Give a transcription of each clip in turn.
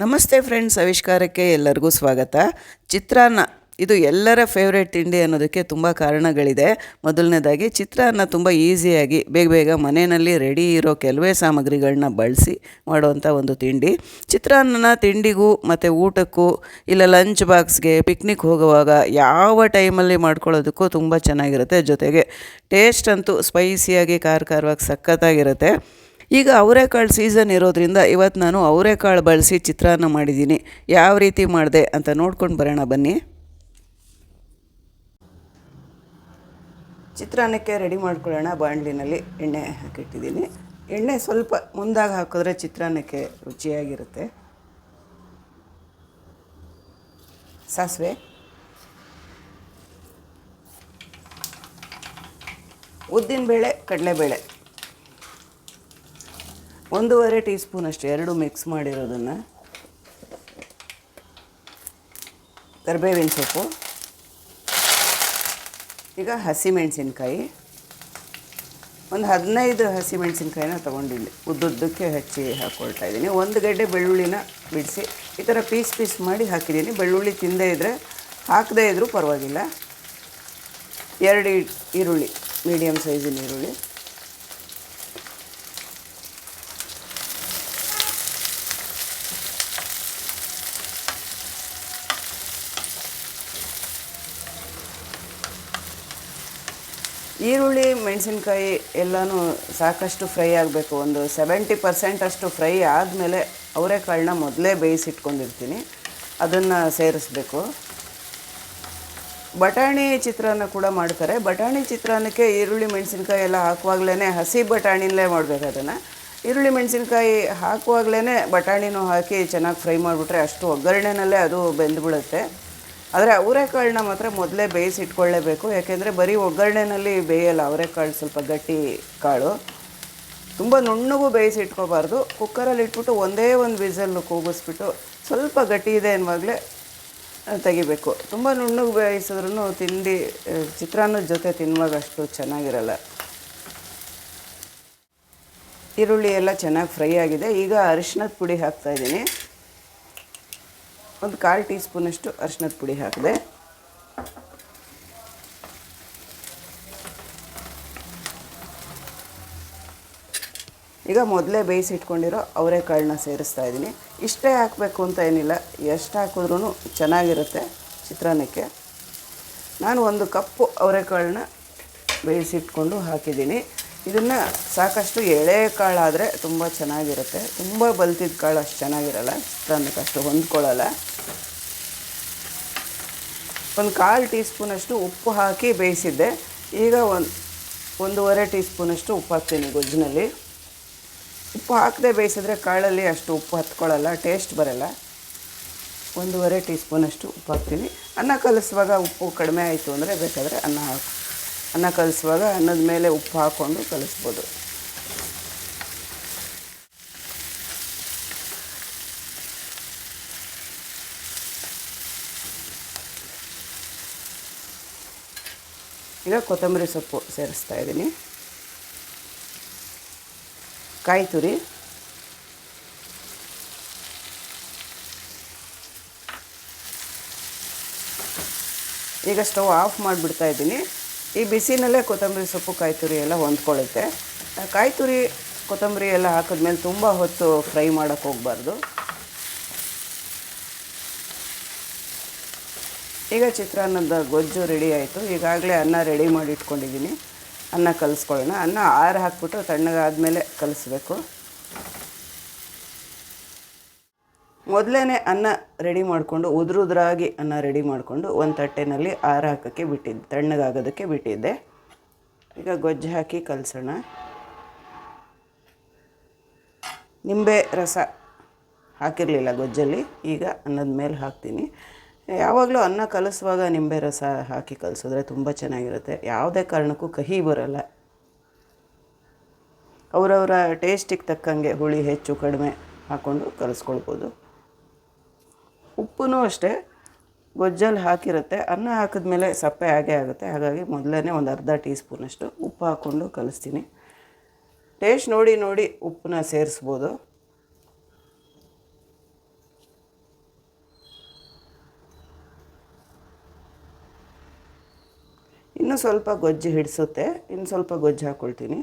ನಮಸ್ತೆ ಫ್ರೆಂಡ್ಸ್, ಆವಿಷ್ಕಾರಕ್ಕೆ ಎಲ್ಲರಿಗೂ ಸ್ವಾಗತ. ಚಿತ್ರಾನ್ನ, ಇದು ಎಲ್ಲರ ಫೇವ್ರೇಟ್ ತಿಂಡಿ ಅನ್ನೋದಕ್ಕೆ ತುಂಬ ಕಾರಣಗಳಿದೆ. ಮೊದಲನೇದಾಗಿ, ಚಿತ್ರಾನ್ನ ತುಂಬ ಈಸಿಯಾಗಿ ಬೇಗ ಬೇಗ ಮನೆಯಲ್ಲಿ ರೆಡಿ ಇರೋ ಕೆಲವೇ ಸಾಮಗ್ರಿಗಳನ್ನ ಬಳಸಿ ಮಾಡುವಂಥ ಒಂದು ತಿಂಡಿ. ಚಿತ್ರಾನ್ನನ ತಿಂಡಿಗೂ ಮತ್ತು ಊಟಕ್ಕೂ, ಇಲ್ಲ ಲಂಚ್ ಬಾಕ್ಸ್ಗೆ ಪಿಕ್ನಿಕ್ ಹೋಗುವಾಗ ಯಾವ ಟೈಮಲ್ಲಿ ಮಾಡ್ಕೊಳ್ಳೋದಕ್ಕೂ ತುಂಬ ಚೆನ್ನಾಗಿರುತ್ತೆ. ಜೊತೆಗೆ ಟೇಸ್ಟ್ ಅಂತೂ ಸ್ಪೈಸಿಯಾಗಿ ಖಾರ ಖಾರವಾಗಿ, ಸಖತ್ತಾಗಿರುತ್ತೆ. ಈಗ ಅವರೆಕಾಳು ಸೀಸನ್ ಇರೋದ್ರಿಂದ ಇವತ್ತು ನಾನು ಅವರೆಕಾಳು ಬಳಸಿ ಚಿತ್ರಾನ್ನ ಮಾಡಿದ್ದೀನಿ. ಯಾವ ರೀತಿ ಮಾಡಿದೆ ಅಂತ ನೋಡ್ಕೊಂಡು ಬರೋಣ ಬನ್ನಿ. ಚಿತ್ರಾನ್ನಕ್ಕೆ ರೆಡಿ ಮಾಡ್ಕೊಳ್ಳೋಣ. ಬಾಣಲಿನಲ್ಲಿ ಎಣ್ಣೆ ಹಾಕಿಟ್ಟಿದ್ದೀನಿ. ಎಣ್ಣೆ ಸ್ವಲ್ಪ ಮುಂದಾಗಿ ಹಾಕಿದ್ರೆ ಚಿತ್ರಾನ್ನಕ್ಕೆ ರುಚಿಯಾಗಿರುತ್ತೆ. ಸಾಸಿವೆ. ಉದ್ದಿನಬೇಳೆ ಕಡಲೆಬೇಳೆ. ಒಂದೂವರೆ ಟೀ ಸ್ಪೂನ್ ಅಷ್ಟು, ಎರಡು ಮಿಕ್ಸ್ ಮಾಡಿರೋದನ್ನು. ಕರಿಬೇವಿನ ಸೊಪ್ಪು. ಈಗ ಹಸಿಮೆಣಸಿನ್ಕಾಯಿ. ಒಂದು ಹದಿನೈದು ಹಸಿಮೆಣಸಿನ್ಕಾಯಿನ ತೊಗೊಂಡಿಲ್ಲಿ, ಉದ್ದುದ್ದಕ್ಕೆ ಹಚ್ಚಿ ಹಾಕ್ಕೊಳ್ತಾ ಇದ್ದೀನಿ. ಒಂದು ಗಡ್ಡೆ ಬೆಳ್ಳುಳ್ಳಿನ ಬಿಡಿಸಿ, ಈ ಥರ ಪೀಸ್ ಪೀಸ್ ಮಾಡಿ ಹಾಕಿದ್ದೀನಿ. ಬೆಳ್ಳುಳ್ಳಿ ತಿಂದೇ ಇದ್ದರೆ ಹಾಕದೇ ಇದ್ದರೂ ಪರವಾಗಿಲ್ಲ. ಎರಡು ಈರುಳ್ಳಿ ಮೀಡಿಯಮ್ ಸೈಜಿನ ಈರುಳ್ಳಿ. ಈರುಳ್ಳಿ, ಮೆಣಸಿನ್ಕಾಯಿ ಎಲ್ಲನೂ ಸಾಕಷ್ಟು ಫ್ರೈ ಆಗಬೇಕು. ಒಂದು ಸೆವೆಂಟಿ ಪರ್ಸೆಂಟ್ ಅಷ್ಟು ಫ್ರೈ ಆದಮೇಲೆ ಅವರೆಕಾಳನ್ನ ಮೊದಲೇ ಬೇಯಿಸಿಟ್ಕೊಂಡಿರ್ತೀನಿ. ಅದನ್ನು ಸೇರಿಸ್ಬೇಕು. ಬಟಾಣಿ ಚಿತ್ರಾನ್ನ ಕೂಡ ಮಾಡ್ತಾರೆ. ಬಟಾಣಿ ಚಿತ್ರಾನ್ನಕ್ಕೆ ಈರುಳ್ಳಿ, ಮೆಣಸಿನ್ಕಾಯಿ ಎಲ್ಲ ಹಾಕುವಾಗಲೇ ಹಸಿ ಬಟಾಣಿನಲ್ಲೇ ಮಾಡಬೇಕು ಅದನ್ನು. ಈರುಳ್ಳಿ, ಮೆಣಸಿನ್ಕಾಯಿ ಹಾಕುವಾಗಲೇ ಬಟಾಣಿನೂ ಹಾಕಿ ಚೆನ್ನಾಗಿ ಫ್ರೈ ಮಾಡಿಬಿಟ್ರೆ ಅಷ್ಟು ಒಗ್ಗರಣೆನಲ್ಲೇ ಅದು ಬೆಂದುಬಿಡುತ್ತೆ. ಆದರೆ ಅವರೆಕಾಳನ್ನ ಮಾತ್ರ ಮೊದಲೇ ಬೇಯಿಸಿ ಇಟ್ಕೊಳ್ಳೇಬೇಕು ಯಾಕೆಂದರೆ ಬರೀ ಒಗ್ಗರಣೆನಲ್ಲಿ ಬೇಯಲ್ಲ, ಅವರೆಕಾಳು ಸ್ವಲ್ಪ ಗಟ್ಟಿ ಕಾಳು. ತುಂಬ ನುಣ್ಣಗೂ ಬೇಯಿಸಿ ಇಟ್ಕೋಬಾರ್ದು ಕುಕ್ಕರಲ್ಲಿ ಇಟ್ಬಿಟ್ಟು ಒಂದೇ ಒಂದು ವಿಸಲ್ಲು ಕೂಗಿಸ್ಬಿಟ್ಟು ಸ್ವಲ್ಪ ಗಟ್ಟಿ ಇದೆ ಅನ್ನುವಾಗಲೇ ತೆಗಿಬೇಕು. ತುಂಬ ನುಣ್ಣಗೆ ಬೇಯಿಸಿದ್ರೂ ತಿಂಡಿ ಚಿತ್ರಾನ್ನದ ಜೊತೆ ತಿನ್ನುವಾಗ ಅಷ್ಟು ಚೆನ್ನಾಗಿರಲ್ಲ. ಈರುಳ್ಳಿ ಎಲ್ಲ ಚೆನ್ನಾಗಿ ಫ್ರೈ ಆಗಿದೆ. ಈಗ ಅರಿಶಿನದ ಪುಡಿ ಹಾಕ್ತಾಯಿದ್ದೀನಿ ಒಂದು ಕಾಲು ಟೀ ಸ್ಪೂನಷ್ಟು ಅರಿಶಿನದ ಪುಡಿ ಹಾಕಿದೆ. ಈಗ ಮೊದಲೇ ಬೇಯಿಸಿ ಇಟ್ಕೊಂಡಿರೋ ಅವರೆಕಾಳನ್ನ ಸೇರಿಸ್ತಾ ಇದ್ದೀನಿ. ಇಷ್ಟೇ ಹಾಕಬೇಕು ಅಂತ ಏನಿಲ್ಲ, ಎಷ್ಟು ಹಾಕಿದ್ರೂ ಚೆನ್ನಾಗಿರುತ್ತೆ ಚಿತ್ರಾನ್ನಕ್ಕೆ. ನಾನು ಒಂದು ಕಪ್ಪು ಅವರೆಕಾಳನ್ನ ಬೇಯಿಸಿಟ್ಕೊಂಡು ಹಾಕಿದ್ದೀನಿ. ಇದನ್ನು ಸಾಕಷ್ಟು ಎಳೆ ಕಾಳಾದರೆ ತುಂಬ ಚೆನ್ನಾಗಿರುತ್ತೆ. ತುಂಬ ಬಲ್ತಿದ್ದ ಕಾಳು ಅಷ್ಟು ಚೆನ್ನಾಗಿರಲ್ಲ, ಚಿತ್ರಾನ್ನಕ್ಕೆ ಅಷ್ಟು ಹೊಂದ್ಕೊಳ್ಳಲ್ಲ. ಒಂದು ಕಾಲು ಟೀ ಸ್ಪೂನಷ್ಟು ಉಪ್ಪು ಹಾಕಿ ಬೇಯಿಸಿದ್ದೆ. ಈಗ ಒಂದು, ಒಂದೂವರೆ ಟೀ ಸ್ಪೂನಷ್ಟು ಉಪ್ಪು ಹಾಕ್ತೀನಿ ಗೊಜ್ಜಿನಲ್ಲಿ. ಉಪ್ಪು ಹಾಕದೆ ಬೇಯಿಸಿದ್ರೆ ಕಾಳಲ್ಲಿ ಅಷ್ಟು ಉಪ್ಪು ಹತ್ಕೊಳ್ಳಲ್ಲ, ಟೇಸ್ಟ್ ಬರಲ್ಲ. ಒಂದೂವರೆ ಟೀ ಸ್ಪೂನಷ್ಟು ಉಪ್ಪು ಹಾಕ್ತೀನಿ. ಅನ್ನ ಕಲಿಸುವಾಗ ಉಪ್ಪು ಕಡಿಮೆ ಆಯಿತು ಅಂದರೆ ಬೇಕಾದರೆ ಅನ್ನ ಹಾಕಿ, ಅನ್ನ ಕಲಿಸುವಾಗ ಅನ್ನದ ಮೇಲೆ ಉಪ್ಪು ಹಾಕ್ಕೊಂಡು ಕಲಿಸ್ಬೋದು. ಈಗ ಕೊತ್ತಂಬರಿ ಸೊಪ್ಪು ಸೇರಿಸ್ತಾ ಇದ್ದೀನಿ. ಕಾಯಿ ತುರಿ. ಈಗ ಸ್ಟವ್ ಆಫ್ ಮಾಡಿಬಿಡ್ತಾ ಇದ್ದೀನಿ. ಈ ಬಿಸಿನಲ್ಲೇ ಕೊತ್ತಂಬರಿ ಸೊಪ್ಪು, ಕಾಯಿ ತುರಿ ಎಲ್ಲ ಹೊಂದ್ಕೊಳ್ಳುತ್ತೆ. ಕಾಯಿ ತುರಿ, ಕೊತ್ತಂಬರಿ ಎಲ್ಲ ಹಾಕಿದ್ಮೇಲೆ ತುಂಬ ಹೊತ್ತು ಫ್ರೈ ಮಾಡೋಕ್ಕೆ ಹೋಗಬಾರ್ದು. ಈಗ ಚಿತ್ರಾನ್ನದ ಗೊಜ್ಜು ರೆಡಿ ಆಯಿತು. ಈಗಾಗಲೇ ಅನ್ನ ರೆಡಿ ಮಾಡಿ ಇಟ್ಕೊಂಡಿದ್ದೀನಿ ಅನ್ನ ಕಲಿಸ್ಕೊಳ್ಳೋಣ. ಅನ್ನ ಆರು ಹಾಕ್ಬಿಟ್ಟು ತಣ್ಣಗಾದಮೇಲೆ ಕಲಿಸ್ಬೇಕು. ಮೊದಲೇ ಅನ್ನ ರೆಡಿ ಮಾಡಿಕೊಂಡು, ಉದುರುದ್ರಾಗಿ ಅನ್ನ ರೆಡಿ ಮಾಡಿಕೊಂಡು ಒಂದು ತಟ್ಟೆನಲ್ಲಿ ಆರು ಹಾಕೋಕ್ಕೆ ಬಿಟ್ಟಿದ್ದೆ. ತಣ್ಣಗಾಗೋದಕ್ಕೆ ಬಿಟ್ಟಿದ್ದೆ. ಈಗ ಗೊಜ್ಜು ಹಾಕಿ ಕಲಿಸೋಣ. ನಿಂಬೆ ರಸ ಹಾಕಿರಲಿಲ್ಲ ಗೊಜ್ಜಲ್ಲಿ. ಈಗ ಅನ್ನದ ಮೇಲೆ ಹಾಕ್ತೀನಿ. ಯಾವಾಗಲೂ ಅನ್ನ ಕಲಿಸುವಾಗ ನಿಂಬೆ ರಸ ಹಾಕಿ ಕಲಿಸಿದ್ರೆ ತುಂಬ ಚೆನ್ನಾಗಿರುತ್ತೆ. ಯಾವುದೇ ಕಾರಣಕ್ಕೂ ಕಹಿ ಬರಲ್ಲ. ಅವರವರ ಟೇಸ್ಟಿಗೆ ತಕ್ಕಂಗೆ ಹುಳಿ ಹೆಚ್ಚು ಕಡಿಮೆ ಹಾಕ್ಕೊಂಡು ಕಲಿಸ್ಕೊಳ್ಬೋದು. ಉಪ್ಪು ಅಷ್ಟೇ, ಗೊಜ್ಜಲ್ಲಿ ಹಾಕಿರುತ್ತೆ. ಅನ್ನ ಹಾಕಿದ್ಮೇಲೆ ಸಪ್ಪೆ ಆಗೇ ಆಗುತ್ತೆ. ಹಾಗಾಗಿ ಮೊದಲನೇ ಒಂದು ಅರ್ಧ ಟೀ ಸ್ಪೂನಷ್ಟು ಉಪ್ಪು ಹಾಕ್ಕೊಂಡು ಕಲಿಸ್ತೀನಿ. ಟೇಸ್ಟ್ ನೋಡಿ ನೋಡಿ ಉಪ್ಪನ್ನ ಸೇರಿಸ್ಬೋದು. ಇನ್ನೂ ಸ್ವಲ್ಪ ಗೊಜ್ಜು ಹಿಡಿಸುತ್ತೆ, ಇನ್ನು ಸ್ವಲ್ಪ ಗೊಜ್ಜು ಹಾಕ್ಕೊಳ್ತೀನಿ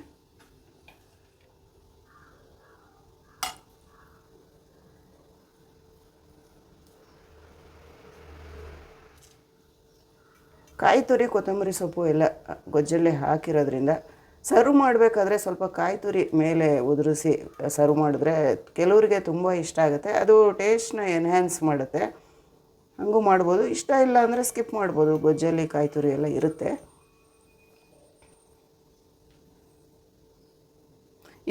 ಕಾಯಿ ತುರಿ ಕೊತ್ತಂಬರಿ ಸೊಪ್ಪು ಎಲ್ಲ ಗೊಜ್ಜಲ್ಲಿ ಹಾಕಿರೋದ್ರಿಂದ ಸರ್ವ್ ಮಾಡಬೇಕಾದ್ರೆ ಸ್ವಲ್ಪ ಕಾಯಿ ತುರಿ ಮೇಲೆ ಉದುರಿಸಿ ಸರ್ವ್ ಮಾಡಿದ್ರೆ ಕೆಲವರಿಗೆ ತುಂಬ ಇಷ್ಟ ಆಗುತ್ತೆ. ಅದು ಟೇಸ್ಟ್ನ ಎನ್ಹ್ಯಾನ್ಸ್ ಮಾಡುತ್ತೆ. ಹಂಗೂ ಮಾಡ್ಬೋದು. ಇಷ್ಟ ಇಲ್ಲ ಅಂದರೆ ಸ್ಕಿಪ್ ಮಾಡ್ಬೋದು. ಗೊಜ್ಜಲ್ಲಿ ಕಾಯಿ ತುರಿ ಎಲ್ಲ ಇರುತ್ತೆ.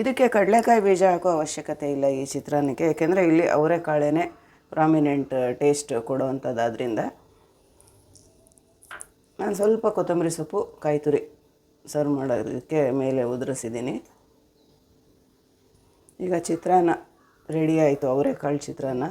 ಇದಕ್ಕೆ ಕಡಲೆಕಾಯಿ ಬೀಜ ಹಾಕೋ ಅವಶ್ಯಕತೆ ಇಲ್ಲ ಈ ಚಿತ್ರಾನ್ನಕ್ಕೆ, ಯಾಕೆಂದರೆ ಇಲ್ಲಿ ಅವರೆಕಾಳೇ ಪ್ರಾಮಿನೆಂಟ್ ಟೇಸ್ಟ್ ಕೊಡುವಂಥದ್ದಾದ್ರಿಂದ ನಾನು ಸ್ವಲ್ಪ ಕೊತ್ತಂಬರಿ ಸೊಪ್ಪು, ಕಾಯಿ ತುರಿ ಸರ್ವ್ ಮಾಡೋದಕ್ಕೆ ಮೇಲೆ ಉದುರಿಸಿದ್ದೀನಿ. ಈಗ ಚಿತ್ರಾನ್ನ ರೆಡಿ ಆಯಿತು ಅವರೆಕಾಳು ಚಿತ್ರಾನ್ನ.